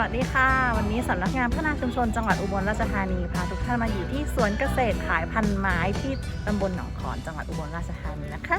วัสดีค่ะ วันนี้สำนักงานพัฒนาชุมชนจังหวัดอุบลราชธานีพาทุกท่านมาอยู่ที่สวนเกษตรขายพันธุ์ไม้ที่ตำบลหนองขอนจังหวัดอุบลราชธานีนะคะ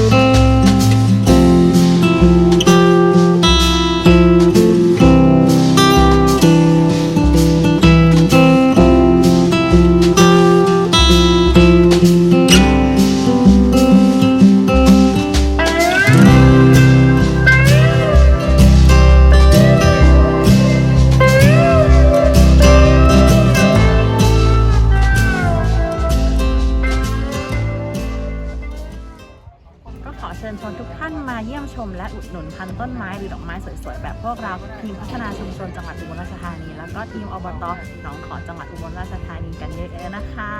ญชวนทุกท่านมาเยี่ยมชมและอุดหนุนพันต้นไม้หรือดอกไม้สวยๆ แบบพวกเราทีมพัฒนาชุมชนจังหวัดอุบลราชธานี แล้วก็ทีมอบตหนองขอจังหวัดอุบลราชธานีกันเยอะๆนะคะ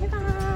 บ๊ายบาย